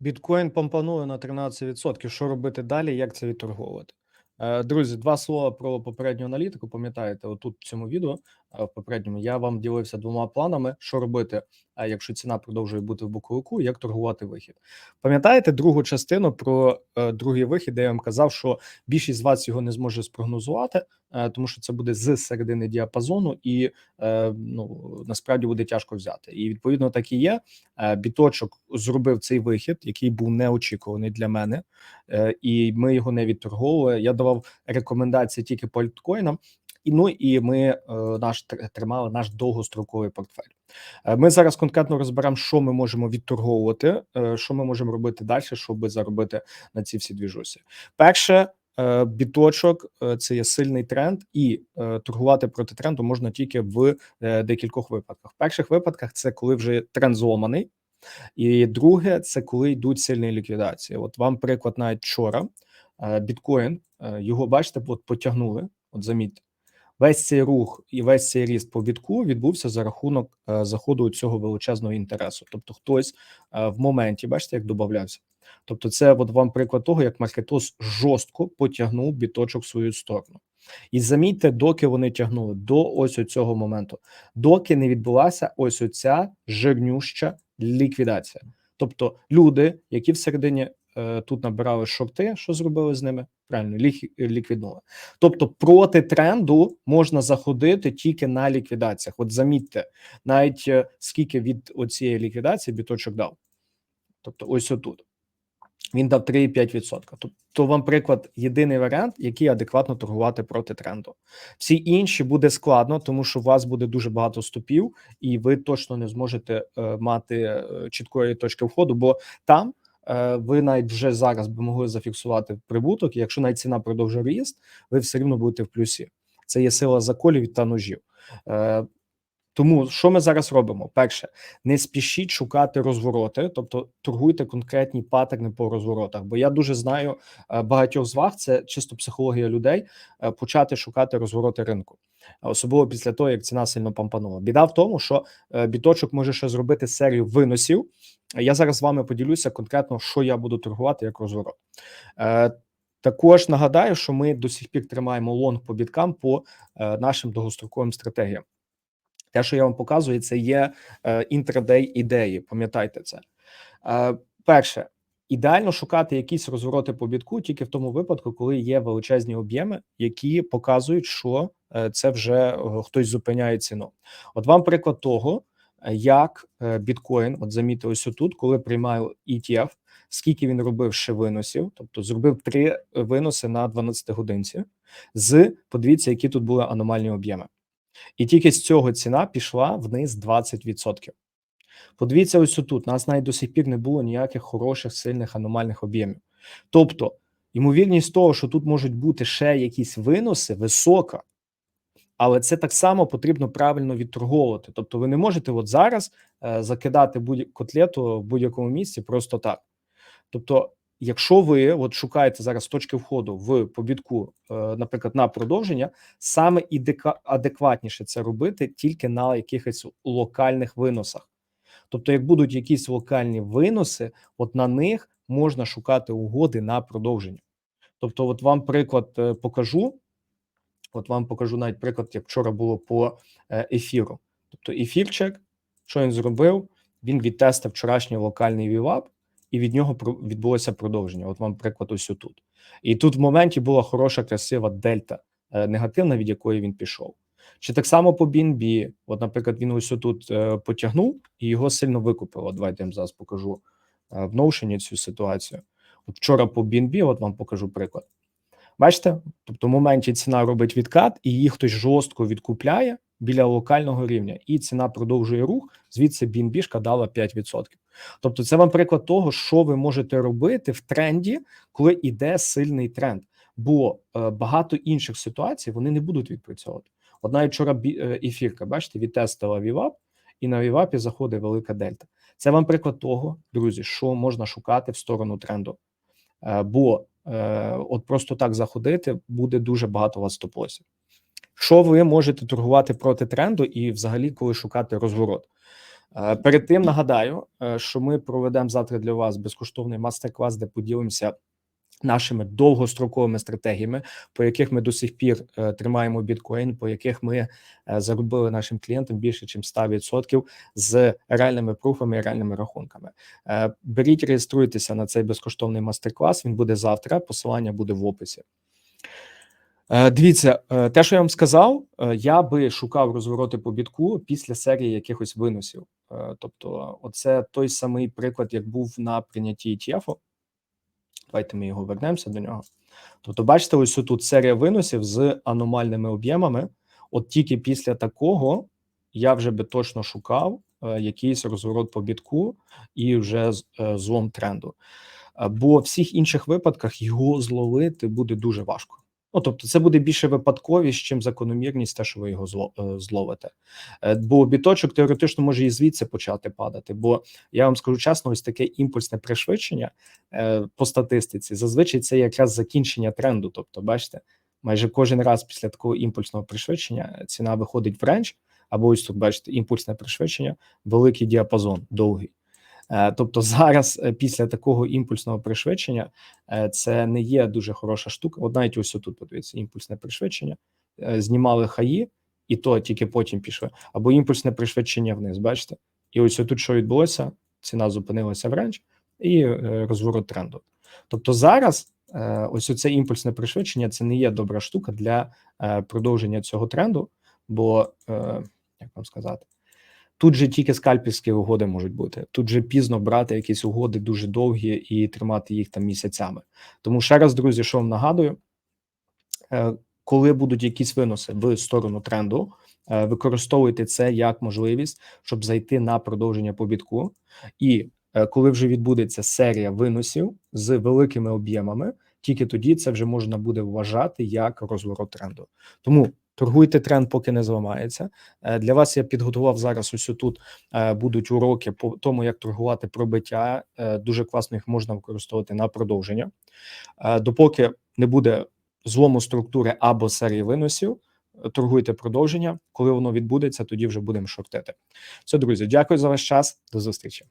Біткоін помпанує на 13%. Що робити далі? Як це відторговувати? Е, Друзі, два слова про попередню аналітику. Пам'ятаєте, отут в цьому відео в попередньому я вам ділився двома планами, що робити, якщо ціна продовжує бути в боковику, як торгувати вихід. Пам'ятаєте другу частину про е, другий вихід, де я вам казав, що більшість з вас його не зможе спрогнозувати, е, тому що це буде з середини діапазону, і е, ну насправді буде тяжко взяти. І відповідно так і є. Біточок зробив цей вихід, який був неочікуваний для мене, і ми його не відторговували. Я давав рекомендації тільки по альткоїнам. І ну і ми е, наш тримали наш довгостроковий портфель. Е, Ми зараз конкретно розберемо, що ми можемо відторговувати, е, що ми можемо робити далі, щоб заробити на ці всі двіжусі. Перше, біточок це є сильний тренд, і торгувати проти тренду можна тільки в декількох випадках. В перших випадках це коли вже тренд зломаний, і друге, це коли йдуть сильні ліквідації. От вам приклад навіть вчора. Біткоін його бачите, от потягнули. От замітьте, весь цей рух і весь цей ріст по бітку відбувся за рахунок е, заходу цього величезного інтересу. Тобто, хтось е, в моменті, бачите, як додавався. Тобто, це от вам приклад того, як маркетос жорстко потягнув біточок в свою сторону. І замітьте, доки вони тягнули до ось цього моменту, доки не відбулася ось оця жирнюща ліквідація. Тобто, люди, які всередині тут набирали шорти, що зробили з ними? Правильно, лік, ліквіднули. Тобто, проти тренду можна заходити тільки на ліквідаціях. От замітьте, навіть е, скільки від оцієї ліквідації біточок дав. Тобто, ось отут. Він дав 3,5%. Тобто вам приклад єдиний варіант, який адекватно торгувати проти тренду. Всі інші буде складно, тому що у вас буде дуже багато стопів, і ви точно не зможете е, мати е, чіткої точки входу, бо там е, ви навіть вже зараз би могли зафіксувати прибуток. І якщо навіть ціна продовжує ріст, ви все рівно будете в плюсі. Це є сила заколів та ножів. Тому що ми зараз робимо? Перше, не спішіть шукати розвороти, тобто торгуйте конкретні паттерни по розворотах. Бо я дуже знаю е, багатьох з вас, це чисто психологія людей, е, почати шукати розвороти ринку, особливо після того, як ціна сильно пампанула. Біда в тому, що е, біточок може ще зробити серію виносів. Я зараз з вами поділюся конкретно, що я буду торгувати як розворот. Також нагадаю, що ми до сих пір тримаємо лонг по біткам по нашим довгостроковим стратегіям. Те, що я вам показую, це є е, інтрадей ідеї. Пам'ятайте це. Е, перше, ідеально шукати якісь розвороти по бітку тільки в тому випадку, коли є величезні об'єми, які показують, що е, це вже хтось зупиняє ціну. От вам приклад того, як біткоін, от замітьте ось тут, коли приймаю ETF, скільки він робив ще виносів, тобто зробив три виноси на 12 годинці. З подивіться, які тут були аномальні об'єми. І тільки з цього ціна пішла вниз 20%. Подивіться, ось тут. У нас навіть до сих пір не було ніяких хороших, сильних аномальних об'ємів. Тобто, ймовірність того, що тут можуть бути ще якісь виноси, висока, але це так само потрібно правильно відторговувати. Тобто, ви не можете от зараз е, закидати будь котлету в будь-якому місці просто так. Тобто, якщо ви от шукаєте зараз точки входу в побітку, е, наприклад, на продовження, саме ідека- адекватніше це робити тільки на якихось локальних виносах. Тобто, як будуть якісь локальні виноси, от на них можна шукати угоди на продовження. Тобто, от вам приклад е, покажу. От вам покажу навіть приклад, як вчора було по е, ефіру. Тобто, ефірчик, що він зробив? Він відтестив вчорашній локальний вівап, і від нього відбулося продовження. От вам приклад ось тут. І тут в моменті була хороша, красива дельта е, негативна, від якої він пішов. Чи так само по BNB, от, наприклад, він ось тут е, потягнув і його сильно викупило. Давайте я зараз покажу е, в Notion цю ситуацію. От вчора по BNB, от вам покажу приклад. Бачите? Тобто, в моменті ціна робить відкат, і її хтось жорстко відкупляє біля локального рівня, і ціна продовжує рух. Звідси BNB дала 5%. Тобто, це вам приклад того, що ви можете робити в тренді, коли йде сильний тренд. Бо е, багато інших ситуацій вони не будуть відпрацьовувати. Одна вчора е, ефірка, бачите, відтестила Вівап, і на Вівапі заходить велика дельта. Це вам приклад того, друзі, що можна шукати в сторону тренду. Е, Бо от просто так заходити буде дуже багато вас стоп-лосів. Що ви можете торгувати проти тренду і взагалі коли шукати розворот? Е, Перед тим нагадаю, е, що ми проведемо завтра для вас безкоштовний мастер-клас, де поділимося нашими довгостроковими стратегіями, по яких ми до сих пір е, тримаємо біткоін, по яких ми заробили нашим клієнтам більше, ніж 100% з реальними пруфами і реальними рахунками. Беріть, реєструйтеся на цей безкоштовний мастер-клас. Він буде завтра. Посилання буде в описі. Е, Дивіться, е, те, що я вам сказав, е, я би шукав розвороти по бітку після серії якихось виносів. Тобто, оце той самий приклад, як був на прийнятті ETF. Давайте ми його вернемося до нього. Тобто, бачите, ось тут серія виносів з аномальними об'ємами. От тільки після такого я вже би точно шукав якийсь розворот по бітку і вже злом тренду. Бо в всіх інших випадках його зловити буде дуже важко. Ну, тобто, це буде більше випадковість, чим закономірність, те, що ви його зло, е, зловите. Е, Бо біточок теоретично може і звідси почати падати. Бо я вам скажу чесно, ось таке імпульсне пришвидшення е, по статистиці зазвичай це якраз закінчення тренду. Тобто, бачите, майже кожен раз після такого імпульсного пришвидшення ціна виходить в рендж, або ось тут бачите, імпульсне пришвидшення, великий діапазон, довгий. Е, Тобто зараз е, після такого імпульсного пришвидшення е, це не є дуже хороша штука. От навіть ось тут подивіться, імпульсне пришвидшення, знімали хаї, і то тільки потім пішли, або імпульсне пришвидшення вниз. Бачите, і ось тут що відбулося, ціна зупинилася в рендж і розворот тренду. Тобто зараз ось це імпульсне пришвидшення це не є добра штука для продовження цього тренду, бо як вам сказати. Тут же тільки скальпівські угоди можуть бути. Тут же пізно брати якісь угоди дуже довгі і тримати їх там місяцями. Тому ще раз, друзі, що вам нагадую, е, коли будуть якісь виноси в сторону тренду, е, використовуйте це як можливість, щоб зайти на продовження по бітку. І е, коли вже відбудеться серія виносів з великими об'ємами, тільки тоді це вже можна буде вважати як розворот тренду. Тому торгуйте тренд, поки не зламається. Е, Для вас я підготував зараз. Ось тут е, будуть уроки по тому, як торгувати пробиття. Е, Дуже класно їх можна використовувати на продовження. Допоки не буде злому структури або серії виносів, торгуйте продовження. Коли воно відбудеться, тоді вже будемо шортити. Все, друзі, дякую за ваш час. До зустрічі.